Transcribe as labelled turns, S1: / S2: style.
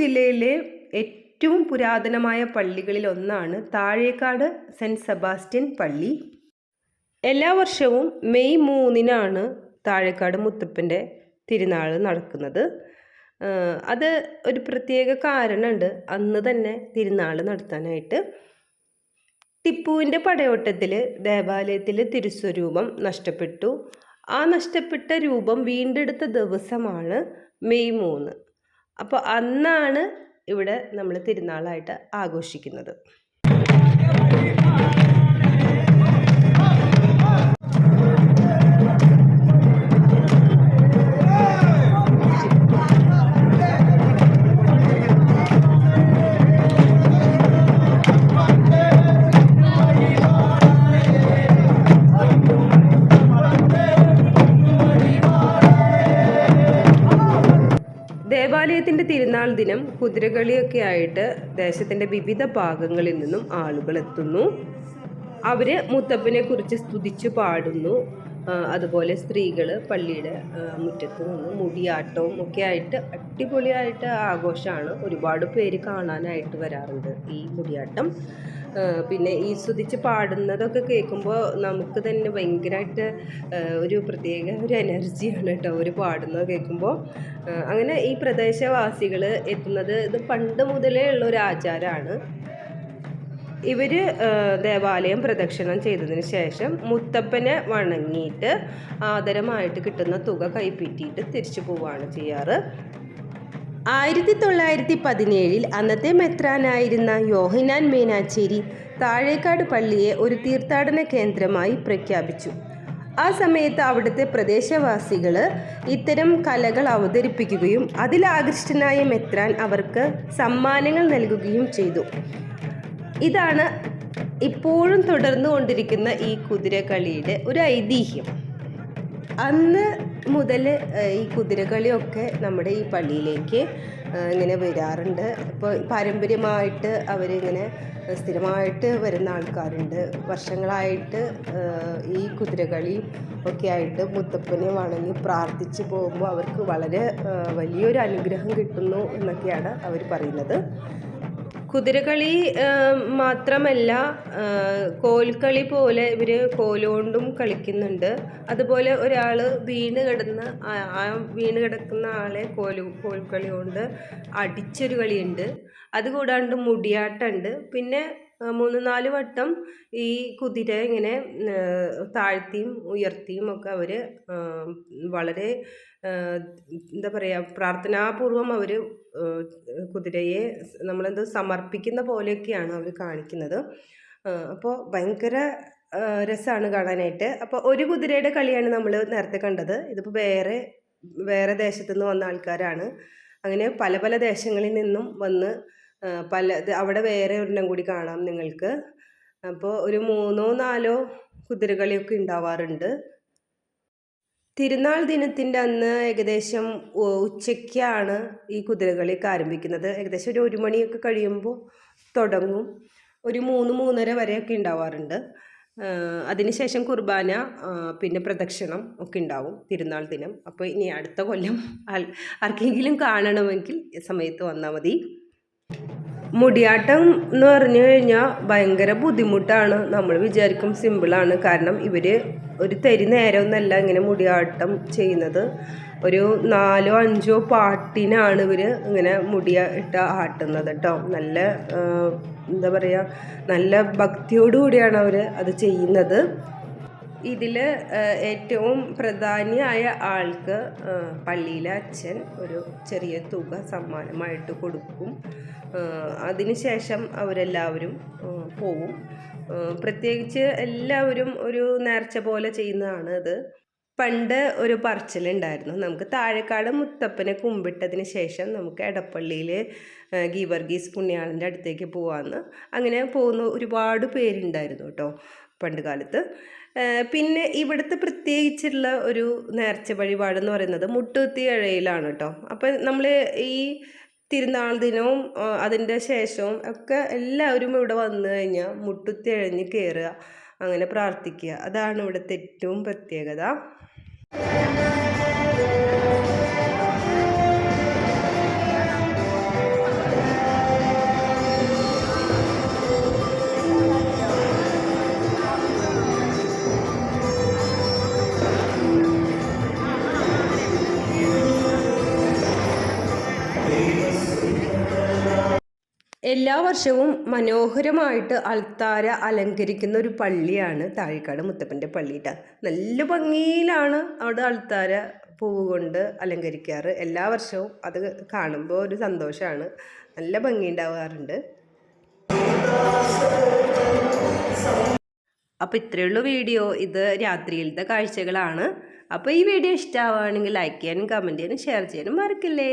S1: ജില്ലയിലെ ഏറ്റവും പുരാതനമായ പള്ളികളിൽ ഒന്നാണ് താഴേക്കാട് സെന്റ് സെബാസ്റ്റ്യൻ പള്ളി. എല്ലാ വർഷവും മെയ് മൂന്നിനാണ് താഴേക്കാട് മുത്തപ്പന്റെ തിരുനാൾ നടക്കുന്നത്. അത് ഒരു പ്രത്യേക കാരണമുണ്ട്. അന്ന് തന്നെ തിരുനാൾ നടത്താനായിട്ട്. ടിപ്പുവിന്റെ പടയോട്ടത്തിൽ ദേവാലയത്തിൽ തിരുസ്വരൂപം നഷ്ടപ്പെട്ടു. ആ നഷ്ടപ്പെട്ട രൂപം വീണ്ടെടുത്ത ദിവസമാണ് മെയ് മൂന്ന്. അപ്പോൾ അന്നാണ് ഇവിടെ നമ്മൾ തിരുനാളായിട്ട് ആഘോഷിക്കുന്നത്. ദേവാലയത്തിന്റെ തിരുനാൾ ദിനം കുതിരകളിയൊക്കെ ആയിട്ട് ദേശത്തിന്റെ വിവിധ ഭാഗങ്ങളിൽ നിന്നും ആളുകൾ എത്തുന്നു. അവർ മുത്തപ്പിനെ കുറിച്ച് സ്തുതിച്ച് പാടുന്നു. അതുപോലെ സ്ത്രീകൾ പള്ളിയുടെ മുറ്റത്ത് നിന്ന് മുടിയാട്ടവും ഒക്കെ ആയിട്ട് അടിപൊളിയായിട്ട് ആഘോഷമാണ് ഒരുപാട് പേര് കാണാനായിട്ട് വരാറുണ്ട് ഈ മുടിയാട്ടം. പിന്നെ ഈ സ്തുതിച്ച് പാടുന്നതൊക്കെ കേൾക്കുമ്പോൾ നമുക്ക് തന്നെ ഭയങ്കരമായിട്ട് ഒരു പ്രത്യേക ഒരു എനർജിയാണ് കേട്ടോ അവർ പാടുന്നത് കേൾക്കുമ്പോൾ അങ്ങനെ ഈ പ്രദേശവാസികൾ എത്തുന്നത് ഇത് പണ്ട് മുതലേ ഉള്ള ഒരു ആചാരമാണ് ഇവർ ദേവാലയം പ്രദക്ഷിണം ചെയ്തതിന് ശേഷം മുത്തപ്പനെ വണങ്ങിയിട്ട് ആദരമായിട്ട് കിട്ടുന്ന തുക കൈപ്പറ്റിയിട്ട് തിരിച്ചു പോവുകയാണ് ചെയ്യാറ്. ആയിരത്തി തൊള്ളായിരത്തി പതിനേഴിൽ അന്നത്തെ മെത്രാനായിരുന്ന യോഹിനാൻ മീനാച്ചേരി താഴേക്കാട് പള്ളിയെ ഒരു തീർത്ഥാടന കേന്ദ്രമായി പ്രഖ്യാപിച്ചു. ആ സമയത്ത് അവിടുത്തെ പ്രദേശവാസികൾ ഇത്തരം കലകൾ അവതരിപ്പിക്കുകയും അതിലാകൃഷ്ടനായ മെത്രാൻ അവർക്ക് സമ്മാനങ്ങൾ നൽകുകയും ചെയ്തു. ഇതാണ് ഇപ്പോഴും തുടർന്നു കൊണ്ടിരിക്കുന്ന ഈ കുതിരകളിയുടെ ഒരു ഐതിഹ്യം. അന്ന് മുതൽ ഈ കുതിരകളിയൊക്കെ നമ്മുടെ ഈ പള്ളിയിലേക്ക് ഇങ്ങനെ വരാറുണ്ട്. ഇപ്പോൾ പാരമ്പര്യമായിട്ട് അവരിങ്ങനെ സ്ഥിരമായിട്ട് വരുന്ന ആൾക്കാരുണ്ട്. വർഷങ്ങളായിട്ട് ഈ കുതിരകളി ഒക്കെ ആയിട്ട് മുത്തപ്പനെ വണങ്ങി പ്രാർത്ഥിച്ച് പോകുമ്പോൾ അവർക്ക് വളരെ വലിയൊരു അനുഗ്രഹം കിട്ടുന്നു എന്നൊക്കെയാണ് അവർ പറയുന്നത്. കുതിരകളി മാത്രമല്ല കോൽക്കളി പോലെ ഇവർ കോലുകൊണ്ടും കളിക്കുന്നുണ്ട്. അതുപോലെ ഒരാൾ വീണ് കിടന്ന് ആ- വീണ് കിടക്കുന്ന ആളെ കോലു കോൽക്കളി കൊണ്ട് അടിച്ചൊരു കളിയുണ്ട്. അതുകൂടാണ്ട് മുടിയാട്ടമുണ്ട് പിന്നെ മൂന്ന് നാല് വട്ടം ഈ കുതിര ഇങ്ങനെ താഴ്ത്തിയും ഉയർത്തിയും ഒക്കെ അവർ വളരെ എന്താ പറയുക പ്രാർത്ഥനാപൂർവം അവർ കുതിരയെ നമ്മളെന്തോ സമർപ്പിക്കുന്ന പോലെയൊക്കെയാണ് അവർ കാണിക്കുന്നത്. അപ്പോൾ ഭയങ്കര രസമാണ് കാണാനായിട്ട്. അപ്പോൾ ഒരു കുതിരയുടെ കളിയാണ് നമ്മൾ നേരത്തെ കണ്ടത്. ഇതിപ്പോൾ വേറെ വേറെ ദേശത്തു നിന്ന് വന്ന ആൾക്കാരാണ്. അങ്ങനെ പല പല ദേശങ്ങളിൽ നിന്നും വന്ന് പല അവിടെ വേറെ ഒരെണ്ണം കൂടി കാണാം നിങ്ങൾക്ക്. അപ്പോൾ ഒരു മൂന്നോ നാലോ കുതിരകളിയൊക്കെ ഉണ്ടാവാറുണ്ട്. തിരുനാൾ ദിനത്തിന്റെ അന്ന് ഏകദേശം ഉച്ചയ്ക്കാണ് ഈ കുതിരകളിയൊക്കെ ആരംഭിക്കുന്നത്. ഏകദേശം ഒരു ഒരു മണിയൊക്കെ കഴിയുമ്പോൾ തുടങ്ങും. ഒരു മൂന്ന് മൂന്നര വരെയൊക്കെ ഉണ്ടാവാറുണ്ട്. അതിനുശേഷം കുർബാന പിന്നെ പ്രദക്ഷിണം ഒക്കെ ഉണ്ടാവും തിരുനാൾ ദിനം. അപ്പോൾ ഇനി അടുത്ത കൊല്ലം ആർക്കെങ്കിലും കാണണമെങ്കിൽ സമയത്ത് വന്നാൽ മതി. മുടിയാട്ടം എന്ന് പറഞ്ഞു കഴിഞ്ഞാൽ ഭയങ്കര ബുദ്ധിമുട്ടാണ്. നമ്മൾ വിചാരിക്കും സിമ്പിളാണ് കാരണം ഇവർ ഒരു തരി നേരമൊന്നല്ല ഇങ്ങനെ മുടിയാട്ടം ചെയ്യുന്നത്. ഒരു നാലോ അഞ്ചോ പാട്ടിനാണ് ഇവർ ഇങ്ങനെ മുടിയ ഇട്ട് ആട്ടുന്നത് കേട്ടോ നല്ല എന്താ പറയുക നല്ല ഭക്തിയോടുകൂടിയാണ് അവർ അത് ചെയ്യുന്നത്. ഇതിൽ ഏറ്റവും പ്രധാനിയായ ആൾക്ക് പള്ളിയിലെ അച്ഛൻ ഒരു ചെറിയ തുക സമ്മാനമായിട്ട് കൊടുക്കും. അതിനുശേഷം അവരെല്ലാവരും പോവും. പ്രത്യേകിച്ച് എല്ലാവരും ഒരു നേർച്ച പോലെ ചെയ്യുന്നതാണ് അത് പണ്ട് ഒരു പറച്ചിലുണ്ടായിരുന്നു നമുക്ക് താഴെക്കാട് മുത്തപ്പനെ കുമ്പിട്ടതിന് ശേഷം നമുക്ക് എടപ്പള്ളിയിൽ ഗീവർഗീസ് പുണ്യാളന്റെ അടുത്തേക്ക് പോകാമെന്ന് അങ്ങനെ പോകുന്ന ഒരുപാട് പേരുണ്ടായിരുന്നു കേട്ടോ പണ്ട് കാലത്ത്. പിന്നെ ഇവിടുത്തെ പ്രത്യേകിച്ചുള്ള ഒരു നേർച്ച വഴിപാടെന്ന് പറയുന്നത് മുട്ടുകുത്തി ഇഴയിലാണ് കേട്ടോ അപ്പം നമ്മൾ ഈ തിരുനാൾ ദിനവും അതിന്റെ ശേഷവും ഒക്കെ എല്ലാവരും ഇവിടെ വന്നു കഴിഞ്ഞാൽ മുട്ടുത്തി ഇഴഞ്ഞ് കയറുക അങ്ങനെ പ്രാർത്ഥിക്കുക. അതാണ് ഇവിടുത്തെ ഏറ്റവും പ്രത്യേകത. എല്ലാ വർഷവും മനോഹരമായിട്ട് അൾത്താര അലങ്കരിക്കുന്ന ഒരു പള്ളിയാണ് താഴേക്കാട് മുത്തപ്പന്റെ പള്ളിയിട്ട നല്ല ഭംഗിയിലാണ് അവിടെ അൾത്താര പൂവ് കൊണ്ട് അലങ്കരിക്കാറ്. എല്ലാ വർഷവും അത് കാണുമ്പോൾ ഒരു സന്തോഷമാണ്. നല്ല ഭംഗി ഉണ്ടാവാറുണ്ട് അപ്പോൾ ഇത്രയുള്ള വീഡിയോ. ഇത് രാത്രിയിലത്തെ കാഴ്ചകളാണ്. അപ്പോൾ ഈ വീഡിയോ ഇഷ്ടമാവുകയാണെങ്കിൽ ലൈക്ക് ചെയ്യാനും കമന്റ് ചെയ്യാനും ഷെയർ ചെയ്യാനും മറക്കില്ലേ?